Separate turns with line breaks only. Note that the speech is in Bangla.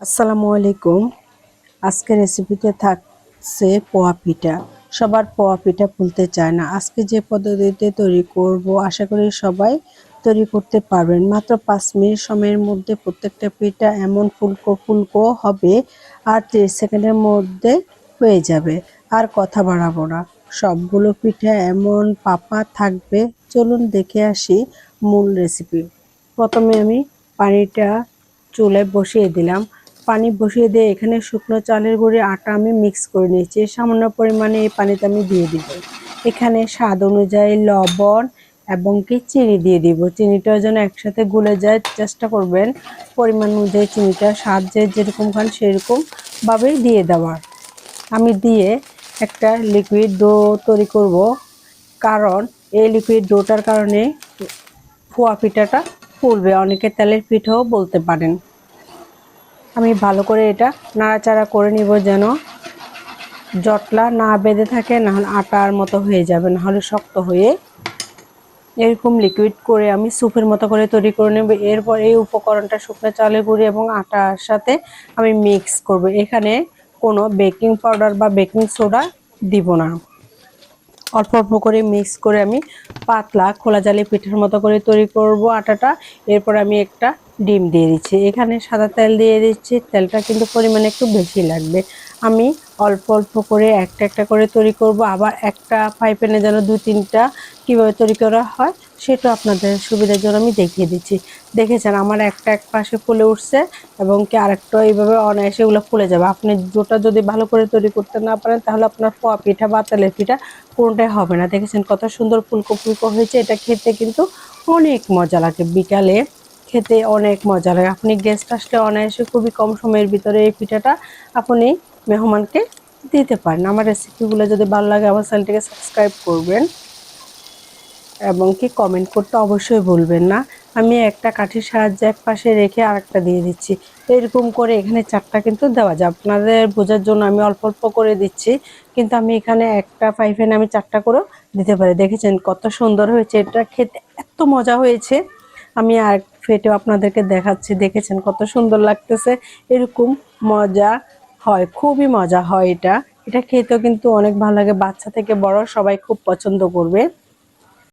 আসসালামু আলাইকুম। আজকে রেসিপিতে থাকছে পোয়া পিঠা। সবার পোয়া পিঠা ভুলতে চায় না। আজকে যে পদ্ধতিতে তৈরি করব, আশা করি সবাই তৈরি করতে পারবেন। মাত্র পাঁচ মিনিট সময়ের মধ্যে প্রত্যেকটা পিঠা এমন ফুলকো ফুলকো হবে আর তিরিশ সেকেন্ডের মধ্যে হয়ে যাবে। আর কথা বাড়াবো না। সবগুলো পিঠা এমন পাপা থাকবে। চলুন দেখে আসি মূল রেসিপি প্রথমে আমি পানিটা চুলে বসিয়ে দিলাম। পানি বসিয়ে দিয়ে এখানে শুকনো চালের গুঁড়ি আটা আমি মিক্স করে নিয়েছি। সামান্য পরিমাণে এই পানিতে আমি দিয়ে দিব। এখানে স্বাদ অনুযায়ী লবণ এবং কি চিনি দিয়ে দিব। চিনিটা যেন একসাথে গুলে যায়, চেষ্টা করবেন পরিমাণ অনুযায়ী চিনিটা, স্বাদ যে যেরকম খান সেরকমভাবেই দিয়ে দেওয়ার। আমি দিয়ে একটা লিকুইড ডো তৈরি করব। কারণ এই লিকুইড ডোটার কারণে ফোয়া পিঠাটা ফুলবে। অনেকে তেলের পিঠাও বলতে পারেন। আমি ভালো করে এটা নাড়াচাড়া করে নিব যেন জটলা না বেঁধে থাকে, না আটার মতো হয়ে যাবে, না হলে শক্ত হয়ে এরকম লিকুইড করে আমি স্যুপের মতো করে তৈরি করে নেব। এরপর এই উপকরণটা শুকনো চালের গুঁড়ি এবং আটার সাথে আমি মিক্স করব। এখানে কোনো বেকিং পাউডার বা বেকিং সোডা দিব না। অল্প অল্প করে মিক্স করে আমি পাতলা খোলা জালি পিঠার মতো করে তৈরি করব আটাটা। এরপর আমি একটা ডিম দিয়ে দিচ্ছি। এখানে সাদা তেল দিয়ে দিচ্ছি। তেলটা কিন্তু পরিমাণে একটু বেশি লাগবে। আমি অল্প অল্প করে একটা একটা করে তৈরি করব। আবার একটা ফ্রাই প্যানে যেন দু, তিনটা কীভাবে তৈরি করা হয়, সেটা আপনাদের সুবিধার জন্য আমি দেখিয়ে দিচ্ছি। দেখেছেন? আমার একটা এক পাশে ফুলে উঠছে এবং কি আরেকটা এইভাবে অনায়াসে এগুলো ফুলে যাবে। আপনি দুটা যদি ভালো করে তৈরি করতে না পারেন, তাহলে আপনার পোয়া পিঠা বা তেলের পিঠা কোনোটাই হবে না। দেখেছেন? কত সুন্দর ফুলকো ফুলকো হয়েছে। এটা খেতে কিন্তু অনেক মজা লাগে। বিকালে খেতে অনেক মজা লাগে। আপনি গেস্ট আসলে অনায়াসে খুবই কম সময়ের ভিতরে এই পিঠাটা আপনি মেহমানকে দিতে পারেন। আমার রেসিপিগুলো যদি ভালো লাগে, আমার চ্যানেলটিকে সাবস্ক্রাইব করবেন এবং কি কমেন্ট করতে অবশ্যই ভুলবেন না। আমি একটা কাঠির সাহায্যে এক পাশে রেখে আরেকটা দিয়ে দিচ্ছি। এরকম করে এখানে চারটা কিন্তু দেওয়া যায়। আপনাদের বোঝার জন্য আমি অল্প অল্প করে দিচ্ছি, কিন্তু আমি এখানে একটা পাইফেন আমি চারটা করেও দিতে পারি। দেখেছেন কত সুন্দর হয়েছে। এটা খেতে এত মজা হয়েছে। আমি আর ফেটেও আপনাদেরকে দেখাচ্ছি, দেখেছেন কত সুন্দর লাগতেছে, এরকম মজা হয়, খুবই মজা হয় এটা। এটা খেতেও কিন্তু অনেক ভালো লাগে, বাচ্চা থেকে বড় সবাই খুব পছন্দ করবে।